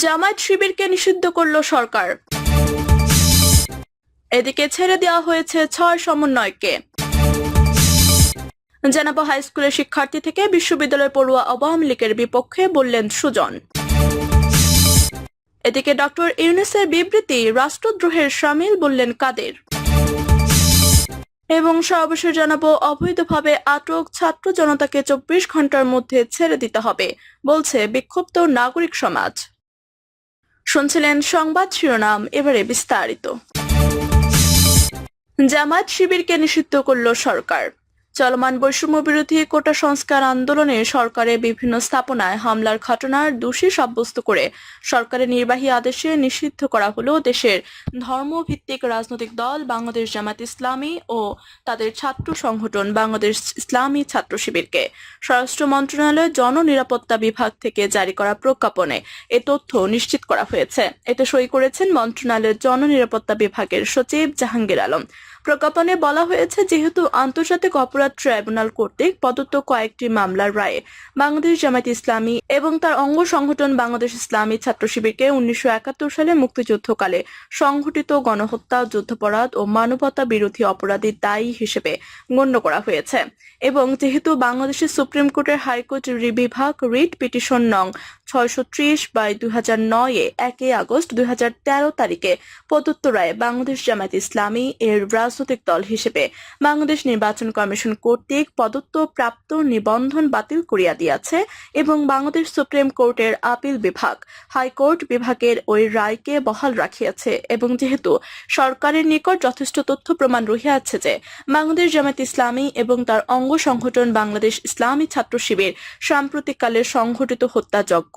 জামায়াত শিবিরকে নিষিদ্ধ করল সরকার। এদিকে ছেড়ে দেওয়া হয়েছে ছয় সমন্বয়কে। জানাব হাই স্কুলের শিক্ষার্থী থেকে বিশ্ববিদ্যালয় পড়ুয়া আওয়ামী লীগের বিপক্ষে বললেন সুজন। এদিকে ডক্টর ইউনুসের বিবৃতি, রাষ্ট্রদ্রোহের সামিল বললেন কাদের। এবং সর্বশেষ জানাব, অবৈধভাবে আটক ছাত্র জনতাকে চব্বিশ ঘণ্টার মধ্যে ছেড়ে দিতে হবে, বলছে বিক্ষুব্ধ নাগরিক সমাজ। শুনছিলেন সংবাদ শিরোনাম এবারে বিস্তারিত। জামাত শিবিরকে নিষিদ্ধ করল সরকার। চলমান বৈষম্য বিরোধী কোটা সংস্কার আন্দোলনে সরকারের বিভিন্ন স্থাপনায় হামলার ঘটনার দোষী সাব্যস্ত করে সরকারের নির্বাহী আদেশে নিষিদ্ধ করা হলো দেশের ধর্মভিত্তিক রাজনৈতিক দল বাংলাদেশ জামাত ইসলামী ও তাদের ছাত্র সংগঠন বাংলাদেশ ইসলামী ছাত্র শিবিরকে। স্বরাষ্ট্র মন্ত্রণালয় জননিরাপত্তা বিভাগ থেকে জারি করা প্রজ্ঞাপনে এ তথ্য নিশ্চিত করা হয়েছে। এতে সই করেছেন মন্ত্রণালয়ের জননিরাপত্তা বিভাগের সচিব জাহাঙ্গীর আলম। প্রজ্ঞাপনে বলা হয়েছে, যেহেতু আন্তর্জাতিক অপরাধ ট্রাইব্যুনাল কর্তৃক প্রদত্ত কয়েকটি মামলার রায়ে বাংলাদেশ জামায়াত ইসলামী এবং তার অঙ্গ সংগঠন বাংলাদেশ ইসলামী ছাত্র শিবিরকে উনিশশো একাত্তর সালে মুক্তিযুদ্ধকালে সংঘটিত গণহত্যা, যুদ্ধাপরাধ ও মানবতা বিরোধী অপরাধীর দায়ী হিসেবে গণ্য করা হয়েছে। এবং যেহেতু বাংলাদেশের সুপ্রিম কোর্টের হাইকোর্ট বিভাগ রিট পিটিশন নং ছয়শো ত্রিশ বাই দুই হাজার নয়ে একই আগস্ট দুই হাজার তেরো তারিখে প্রদত্ত রায়ে বাংলাদেশ জামায়াত ইসলামী এর রাজনৈতিক দল হিসেবে বাংলাদেশ নির্বাচন কমিশন কর্তৃক প্রদত্ত প্রাপ্ত নিবন্ধন বাতিল করিয়া দিয়াছে এবং বাংলাদেশ সুপ্রিম কোর্টের আপিল বিভাগ, হাইকোর্ট বিভাগের ওই রায়কে বহাল রাখিয়াছে এবং যেহেতু সরকারের নিকট যথেষ্ট তথ্য প্রমাণ রহিয়াছে যে বাংলাদেশ জামায়াত ইসলামী এবং তার অঙ্গ সংগঠন বাংলাদেশ ইসলামী ছাত্র শিবির সাম্প্রতিককালে সংঘটিত হত্যাযজ্ঞ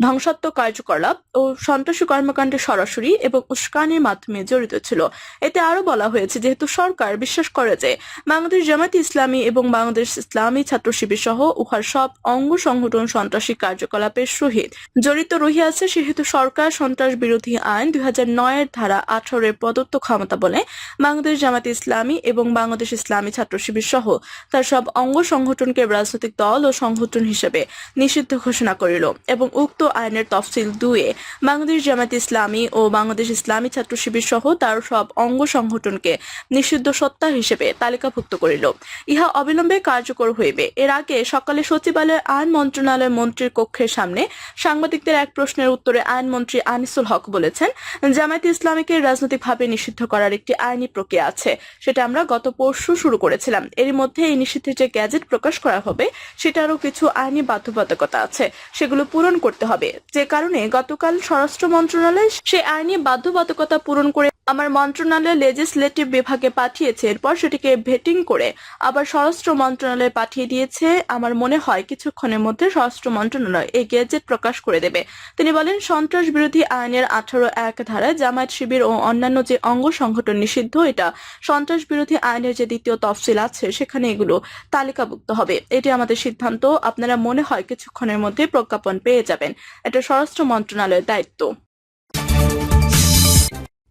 ধ্বংসাত্মক কার্যকলাপ ও সন্ত্রাসী কর্মকাণ্ডে সরাসরি এবং উস্কানির মাধ্যমে জড়িত ছিল। এতে আরও বলা হয়েছে, যেহেতু সরকার বিশ্বাস করে যে বাংলাদেশ জামায়াত ইসলামী এবং বাংলাদেশ ইসলামী ছাত্র শিবির সহ উহার সব অঙ্গ সংগঠন সন্ত্রাসী কার্যকলাপের সহিত জড়িত রহিয়াছে, সেহেতু সরকার সন্ত্রাস বিরোধী আইন দুই হাজার নয়ের ধারা আঠারোর প্রদত্ত ক্ষমতা বলে বাংলাদেশ জামাত ইসলামী এবং বাংলাদেশ ইসলামী ছাত্র শিবির সহ তার সব অঙ্গ সংগঠনকে রাজনৈতিক দল ও সংগঠন হিসেবে নিষিদ্ধ ঘোষণা করিল এবং উক্ত আইনের তফসিল দুয়ে বাংলাদেশ জামাত ইসলামী ও বাংলাদেশ ইসলামী ছাত্র শিবির সহ তার সব অঙ্গ সংগঠনকে নিষিদ্ধ সত্তা হিসেবে তালিকাভুক্ত করিল। ইহা অবিলম্বে কার্যকর হইবে। এর আগে সকালে সচিবালয় আইন মন্ত্রণালয় মন্ত্রীর কক্ষের সামনে সাংবাদিকদের এক প্রশ্নের উত্তরে আইনমন্ত্রী আনিসুল হক বলেছেন, জামায়াত ইসলামীকে রাজনৈতিকভাবে নিষিদ্ধ করার একটি আইনি প্রক্রিয়া আছে, সেটা আমরা গত পরশু শুরু করেছিলাম। এর মধ্যে এই নিষিদ্ধের যে গ্যাজেট প্রকাশ করা হবে, সেটারও কিছু আইনি বাধ্যবাধকতা আছে, সেগুলো পূরণ করতে হবে। যে কারণে গতকাল স্বরাষ্ট্র মন্ত্রণালয় সে আইনি বাধ্যবাধকতা পূরণ করে আমার মন্ত্রণালয় লেজিসলেটিভ বিভাগে পাঠিয়েছে। এরপর সেটিকে ভেটিং করে আবার স্বরাষ্ট্র মন্ত্রণালয়ে পাঠিয়ে দিয়েছে। আমার মনে হয় কিছুক্ষণের মধ্যে স্বরাষ্ট্র মন্ত্রণালয় এই গেজেট প্রকাশ করে দেবে। তিনি বলেন, সন্ত্রাস বিরোধী আইনের আঠারো এক ধারায় জামায়াত শিবির ও অন্যান্য যে অঙ্গ সংগঠন নিষিদ্ধ, এটা সন্ত্রাস বিরোধী আইনের যে দ্বিতীয় তফসিল আছে, সেখানে এগুলো তালিকাভুক্ত হবে। এটি আমাদের সিদ্ধান্ত। আপনারা মনে হয় কিছুক্ষণের মধ্যে প্রজ্ঞাপন পেয়ে যাবেন। এটা স্বরাষ্ট্র মন্ত্রণালয়ের দায়িত্ব।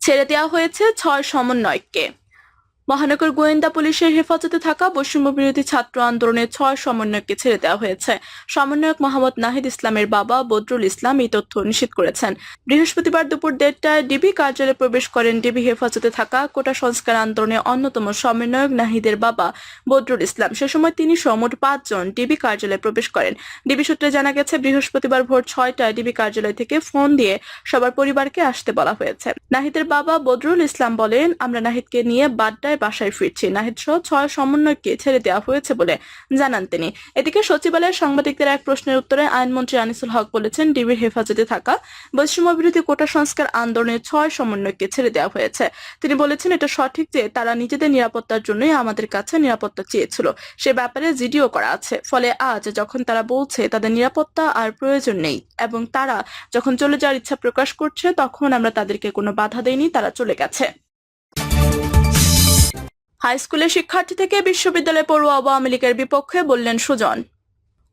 ছেড়ে দেওয়া হয়েছে ছয় সমন্বয়ককে। মহানগর গোয়েন্দা পুলিশের হেফাজতে থাকা বৈষম্য বিরোধী ছাত্র আন্দোলনের ছয় সমন্বয়ককে ছেড়ে দেওয়া হয়েছে। সমন্বয়ক মোহাম্মদ নাহিদ ইসলামের বাবা বদরুল ইসলাম এই তথ্য নিশ্চিত করেছেন। বৃহস্পতিবার দুপুর দেড়টায় ডিবি কার্যালয়ে প্রবেশ করেন ডিবি হেফাজতে থাকা কোটা সংস্কার আন্দোলনের অন্যতম সমন্বয়ক নাহিদের বাবা বদরুল ইসলাম। সে সময় তিনি সহ মোট পাঁচজন ডিবি কার্যালয়ে প্রবেশ করেন। ডিবি সূত্রে জানা গেছে, বৃহস্পতিবার ভোর ছয়টায় ডিবি কার্যালয় থেকে ফোন দিয়ে সবার পরিবারকে আসতে বলা হয়েছে। নাহিদের বাবা বদরুল ইসলাম বলেন, আমরা নাহিদকে নিয়ে বাড্ডায় বাসায় ফিরছি। নাহিদ সহ ছয় সমন্বয়কে ছেড়ে দেওয়া হয়েছে বলে জানান তিনি। এদিকে সচিবালয়ের সাংবাদিকদের এক প্রশ্নের উত্তরে আইনমন্ত্রী আনিসুল হক বলেছেন, ডিবির হেফাজতে থাকা বৈষম্য বিরোধী কোটা সংস্কার আন্দোলনের ছয় সমন্বয়কে ছেড়ে দেওয়া হয়েছে। তিনি বলেছেন, এটা সঠিক যে তারা নিজেদের নিরাপত্তার জন্যই আমাদের কাছে নিরাপত্তা চেয়েছিল। সে ব্যাপারে জিডিও করা আছে। ফলে আজ যখন তারা বলছে, তাদের নিরাপত্তা আর প্রয়োজন নেই এবং তারা যখন চলে যাওয়ার ইচ্ছা প্রকাশ করছে, তখন আমরা তাদেরকে কোনো বাধা দেইনি, তারা চলে গেছে। হাই স্কুলের শিক্ষার্থী থেকে বিশ্ববিদ্যালয়ে পড়ুয়া আওয়ামী লীগের বিপক্ষে বললেন সুজন।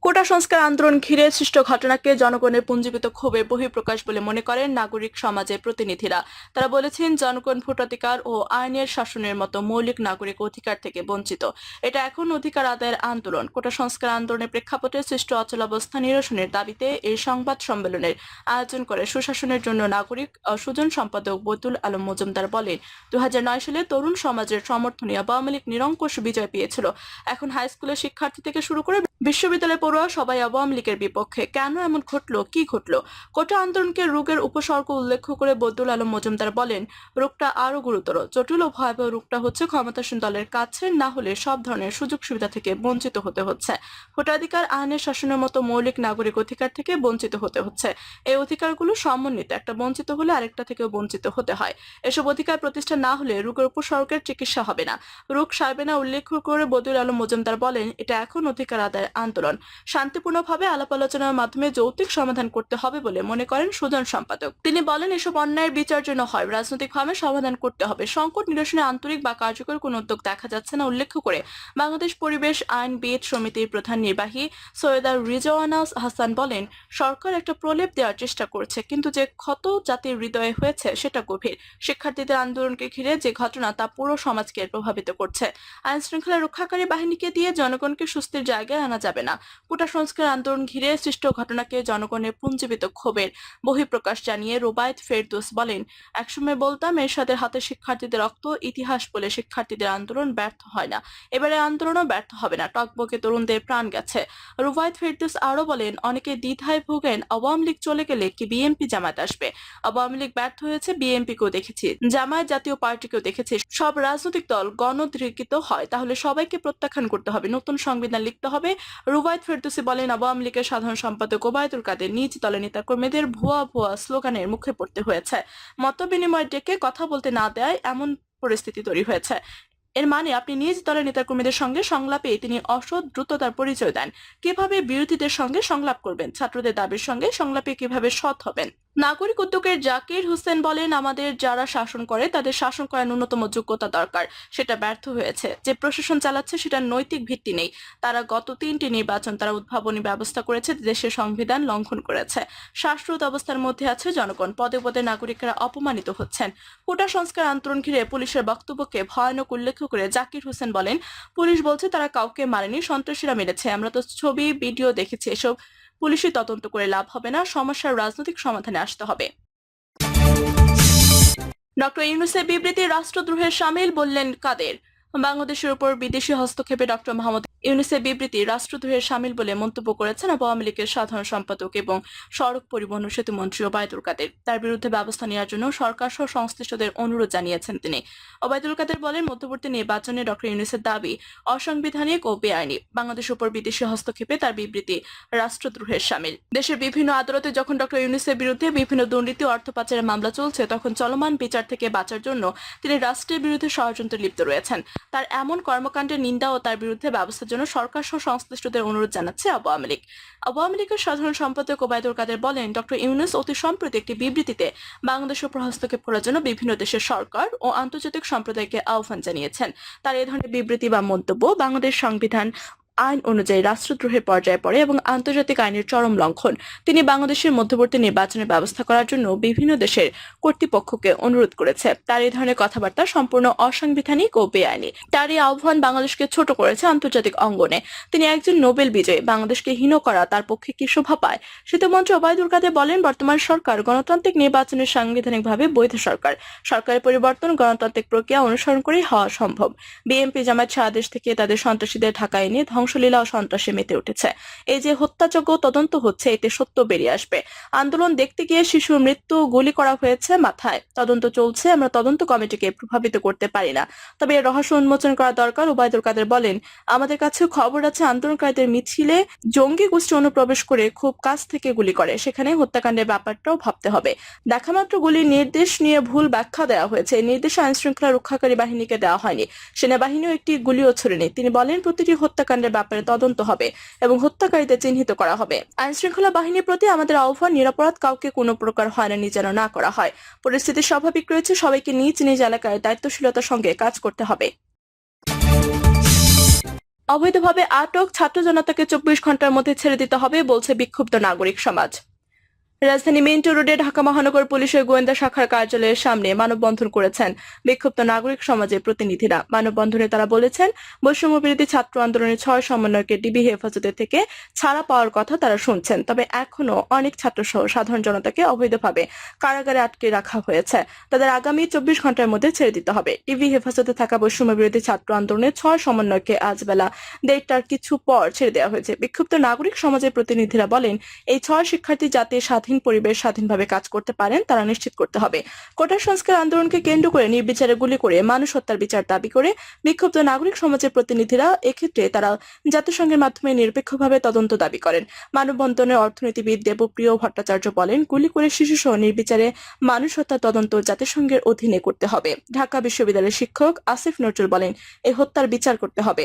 কোটা সংস্কার আন্দোলন ঘিরে সৃষ্ট ঘটনাকে জনগণের পুঞ্জীবিত ক্ষোভে বহিঃপ্রকাশ বলে মনে করেন নাগরিক সমাজের প্রতিনিধিরা। তারা বলেছেন, জনগণ ভোটাধিকার ও আইনের শাসনের মতো মৌলিক নাগরিক অধিকার থেকে বঞ্চিত। এটা এখন অধিকার আদায়ের আন্দোলন। কোটা সংস্কার আন্দোলনের প্রেক্ষাপটে সৃষ্ট অচলাবস্থা নিরসনের দাবিতে এই সংবাদ সম্মেলনের আয়োজন করে সুশাসনের জন্য নাগরিক সুজন সম্পাদক বৈতুল আলম মজুমদার বলেন দু হাজার নয় সালে তরুণ সমাজের সমর্থনে আওয়ামী লীগ নিরঙ্কুশ বিজয় পেয়েছিল। এখন হাই স্কুলের শিক্ষার্থী থেকে শুরু করে বিশ্ববিদ্যালয় পড়ুয়া সবাই আওয়ামী লীগের বিপক্ষে। কেন এমন ঘটলো? কি ঘটলো? কোটা আন্দোলনকে রোগের উপসর্গ উল্লেখ করে বদুল আলম মজুমদার বলেন, রোগটা আরও গুরুতর। জটিল ও ভয়াবহ রোগটা হচ্ছে ক্ষমতাসীন দলের কাছে না হলে সব ধরনের সুযোগ সুবিধা থেকে বঞ্চিত হতে হচ্ছে। ভোটাধিকার আইনের শাসনের মতো মৌলিক নাগরিক অধিকার থেকে বঞ্চিত হতে হচ্ছে। এই অধিকারগুলো সমন্বিত। একটা বঞ্চিত হলে আরেকটা থেকেও বঞ্চিত হতে হয়। এসব অধিকার প্রতিষ্ঠা না হলে রোগের উপসর্গের চিকিৎসা হবে না। রোগ সারবে না উল্লেখ করে বদুল আলম মজুমদার বলেন, এটা এখন অধিকার আদায়ের আন্দোলন। শান্তিপূর্ণভাবে আলাপ আলোচনার মাধ্যমে যৌক্তিক সমাধান করতে হবে বলে মনে করেন সুজন সম্পাদক। তিনি বলেন, এসব অন্যায়ের বিচার জন্য হয়, রাজনৈতিকভাবে সমাধান করতে হবে। সংকট নিরসনে আন্তরিক বা কার্যকর কোনো উদ্যোগ দেখা যাচ্ছে না, উল্লেখ করে বাংলাদেশ পরিবেশ আইন বিদ সমিতির প্রধান নির্বাহী সৈয়দা রিজওয়ানা হাসান বলেন, সরকার একটা প্রলেপ দেওয়ার চেষ্টা করছে, কিন্তু যে ক্ষত জাতির হৃদয়ে হয়েছে সেটা গভীর। শিক্ষার্থীদের আন্দোলনকে ঘিরে যে ঘটনা, তা পুরো সমাজকে প্রভাবিত করছে। আইন শৃঙ্খলা রক্ষাকারী বাহিনীকে দিয়ে জনগণকে সুস্থির জায়গায় আনা যাবে না। কোটা সংস্কার আন্দোলন ঘিরে সৃষ্ট ঘটনাকে জনগণের পুঞ্জীবিত ক্ষোভের বহিঃপ্রকাশ জানিয়ে রোবায়েত ফেরদৌস বলেন, একসময় বলতাম এরশাদের হাতে শিক্ষার্থীদের রক্ত, ইতিহাস বলে শিক্ষার্থীদের আন্দোলন ব্যর্থ হয় না। এবারে আন্দোলনও ব্যর্থ হবে না। টকবকে তরুণদের প্রাণ গেছে। রুবায়ত ফেরদোস আরও বলেন, অনেকে দ্বিধায় ভোগেন, আওয়ামী লীগ চলে গেলে কি বিএনপি জামাত আসবে? আওয়ামী লীগ ব্যর্থ হয়েছে, বিএনপিকেও দেখেছি। জামায়াত জাতীয় পার্টিকেও দেখেছি। সব রাজনৈতিক দল গণধৃকিত হয়, তাহলে সবাইকে প্রত্যাখ্যান করতে হবে। নতুন সংবিধান লিখতে হবে। রুবায়ত ফেরদৌসি বলেন, আওয়ামী লীগের সাধারণ সম্পাদক ওবায়দুল কাদের নিজ দলের নেতাকর্মীদের ভুয়া ভুয়া স্লোগানের মুখে পড়তে হয়েছে। মত বিনিময় ডেকে কথা বলতে না দেয় এমন পরিস্থিতি তৈরি হয়েছে। এর মানে আপনি নিজ দলের নেতাকর্মীদের সঙ্গে সংলাপে তিনি অসৎ দ্রুততার পরিচয় দেন। কীভাবে বিরোধীদের সঙ্গে সংলাপ করবেন? ছাত্রদের দাবির সঙ্গে সংলাপে কীভাবে সৎ হবেন? নাগরিক উদ্যোগের জাকির হোসেন বলেন, আমাদের যারা শাসন করে, তাদের শাসন করার ন্যূনতম যোগ্যতা দরকার। সেটা ব্যর্থ হয়েছে। যে প্রশাসন চালাচ্ছে, সেটার নৈতিক ভিত্তি নেই। তারা গত তিনটি নির্বাচন তারা উদ্ভাবনী ব্যবস্থা করেছে, দেশের সংবিধান লঙ্ঘন করেছে। শ্বাসরোধ অবস্থার মধ্যে আছে জনগণ। পদে পদে নাগরিকরা অপমানিত হচ্ছেন। কোটা সংস্কার আন্দোলন ঘিরে পুলিশের বক্তব্যকে ভয়ানক উল্লেখ করে জাকির হোসেন বলেন, পুলিশ বলছে তারা কাউকে মারেনি, সন্ত্রাসীরা মেরেছে। আমরা তো ছবি, ভিডিও দেখেছি, এসব পুলিশি তদন্ত করে লাভ হবে না, সমস্যার রাজনৈতিক সমাধানে আসতে হবে। ডক্টর ইউনুসের বিবৃতি রাষ্ট্রদ্রোহের সামিল বললেন কাদের? বাংলাদেশের উপর বিদেশি হস্তক্ষেপে ডক্টর মোহাম্মদ ইউনুসের বিবৃতি রাষ্ট্রদ্রোহের সামিল বলে মন্তব্য করেছেন আওয়ামী লীগের সাধারণ সম্পাদক এবং সড়ক পরিবহন সেতু মন্ত্রী ওবায়দুল কাদের। তার বিরুদ্ধে ব্যবস্থা নেওয়ার জন্য সরকার সহ সংশ্লিষ্টদের অনুরোধ জানিয়েছেন তিনি। ওবায়দুল কাদের বলেন, মধ্যবর্তী নির্বাচনে ডক্টর ইউনুসের দাবি অসাংবিধানিক ও বেআইনি। বাংলাদেশের উপর বিদেশি হস্তক্ষেপে তার বিবৃতি রাষ্ট্রদ্রোহের সামিল। দেশের বিভিন্ন আদালতে যখন ডক্টর ইউনুসের বিরুদ্ধে বিভিন্ন দুর্নীতি অর্থ পাচারের মামলা চলছে, তখন চলমান বিচার থেকে বাঁচার জন্য তিনি রাষ্ট্রের বিরুদ্ধে ষড়যন্ত্রে লিপ্ত রয়েছেন। তার এমন কর্মকাণ্ডের নিন্দা ও তার বিরুদ্ধে ব্যবস্থার জন্য সরকার সহ সংশ্লিষ্টদের অনুরোধ জানাচ্ছে আওয়ামী লীগ। আওয়ামী লীগের সাধারণ সম্পাদক ওবায়দুল কাদের বলেন, ডক্টর ইউনুস অতি সম্প্রতি একটি বিবৃতিতে বাংলাদেশের উপর হস্তক্ষেপ করার জন্য বিভিন্ন দেশের সরকার ও আন্তর্জাতিক সম্প্রদায়কে আহ্বান জানিয়েছেন। তার এ ধরনের বিবৃতি বা মন্তব্য বাংলাদেশ সংবিধান আইন অনুযায়ী রাষ্ট্রদ্রোহের পর্যায়ে পড়ে এবং আন্তর্জাতিক আইনের চরম লঙ্ঘন। তিনি বাংলাদেশের মধ্যবর্তী নির্বাচনের ব্যবস্থা করার জন্য বিভিন্ন দেশের কর্তৃপক্ষকে অনুরোধ করেছে। তার এই ধরনের কথাবার্তা সম্পূর্ণ অসাংবিধানিক ও বেআইনি। তার এই আহ্বান বাংলাদেশকে ছোট করেছে আন্তর্জাতিক অঙ্গনে। তিনি একজন নোবেল বিজয়ী। বাংলাদেশকে হীন করা তার পক্ষে কি শোভা পায়? সেতুমন্ত্রী ওবায়দুল কাদের বলেন, বর্তমান সরকার গণতান্ত্রিক নির্বাচনের সাংবিধানিকভাবে বৈধ সরকার। সরকারের পরিবর্তন গণতান্ত্রিক প্রক্রিয়া অনুসরণ করেই হওয়া সম্ভব। বিএনপি জামাত সারাদেশ থেকে তাদের সন্ত্রাসীদের ঢাকায় এনে ধ্বংসলীলা ও সন্ত্রাসে মেতে উঠেছে। এই যে হত্যাযোগ্য তদন্ত হচ্ছে, এতে সত্য বেরিয়ে আসবে। আন্দোলন দেখতে গিয়ে শিশুর মৃত্যু গুলি করা হয়েছে মাথায়। তদন্ত চলছে, আমরা তদন্ত কমিটিকে প্রভাবিত করতে পারি না। তবে রহস্য উন্মোচন করা দরকার ওবায়দুল কাদের বলেন, আমাদের কাছে খবর আছে, আন্দোলনকারীদের মিছিলে জঙ্গি গোষ্ঠী অনুপ্রবেশ করে খুব কাছ থেকে গুলি করে। সেখানে হত্যাকাণ্ডের ব্যাপারটাও ভাবতে হবে। দেখা মাত্র গুলির নির্দেশ নিয়ে ভুল ব্যাখ্যা দেওয়া হয়েছে। নির্দেশ আইন শৃঙ্খলা রক্ষাকারী বাহিনীকে দেওয়া হয়নি। সেনাবাহিনীও একটি গুলিও ছড়েনি। তিনি বলেন, প্রতিটি হত্যাকাণ্ডের ব্যাপারে তদন্ত হবে এবং হত্যাকারীদের চিহ্নিত করা হবে। আইন শৃঙ্খলা বাহিনীর প্রতি আমাদের আহ্বান, নিরাপরাধ কাউকে কোনো প্রকার হয়রানি যেন না করা হয়। পরিস্থিতি স্বাভাবিক রয়েছে, সবাইকে নিজ নিজ এলাকায় দায়িত্বশীলতার সঙ্গে কাজ করতে হবে। অবৈধভাবে আটক ছাত্র জনতাকে চব্বিশ ঘণ্টার মধ্যে ছেড়ে দিতে হবে, বলছে বিক্ষুব্ধ নাগরিক সমাজ। রাজধানী মিন্টো রোডে ঢাকা মহানগর পুলিশের গোয়েন্দা শাখার কার্যালয়ের সামনে মানববন্ধন করেছেন বিক্ষুব্ধ নাগরিক সমাজের প্রতিনিধিরা। মানববন্ধনে তারা বলেছেন, বৈষম্য বিরোধী ছাত্র আন্দোলনের ছয় সমন্বয়কে ডিবি হেফাজতে থেকে ছাড়া পাওয়ার কথা তারা শুনছেন, তবে এখনও অনেক ছাত্র সহ সাধারণ জনতাকে অবৈধভাবে কারাগারে আটকে রাখা হয়েছে। তাদের আগামী চব্বিশ ঘণ্টার মধ্যে ছেড়ে দিতে হবে। ডিবি হেফাজতে থাকা বৈষম্য বিরোধী ছাত্র আন্দোলনের ছয় সমন্বয়কে আজ বেলা দেড়টার কিছু পর ছেড়ে দেওয়া হয়েছে। বিক্ষুব্ধ নাগরিক সমাজের প্রতিনিধিরা বলেন, এই ছয় শিক্ষার্থী যাতে স্বাধীন পরিবেশ স্বাধীনভাবে কাজ করতে পারেন, তারা নিশ্চিত করতে হবে। কোটা সংস্কার আন্দোলনকে কেন্দ্র করে নির্বিচারে গুলি করে মানুষ হত্যার বিচার দাবি করে বিক্ষুব্ধ নাগরিক সমাজের প্রতিনিধিরা এক্ষেত্রে তারা জাতিসংঘের মাধ্যমে নিরপেক্ষভাবে তদন্ত দাবি করেন। মানববন্ধনের অর্থনীতিবিদ দেবপ্রিয় ভট্টাচার্য বলেন, গুলি করে শিশুসহ নির্বিচারে মানুষ হত্যা তদন্ত জাতিসংঘের অধীনে করতে হবে। ঢাকা বিশ্ববিদ্যালয়ের শিক্ষক আসিফ নজরুল বলেন এই হত্যার বিচার করতে হবে।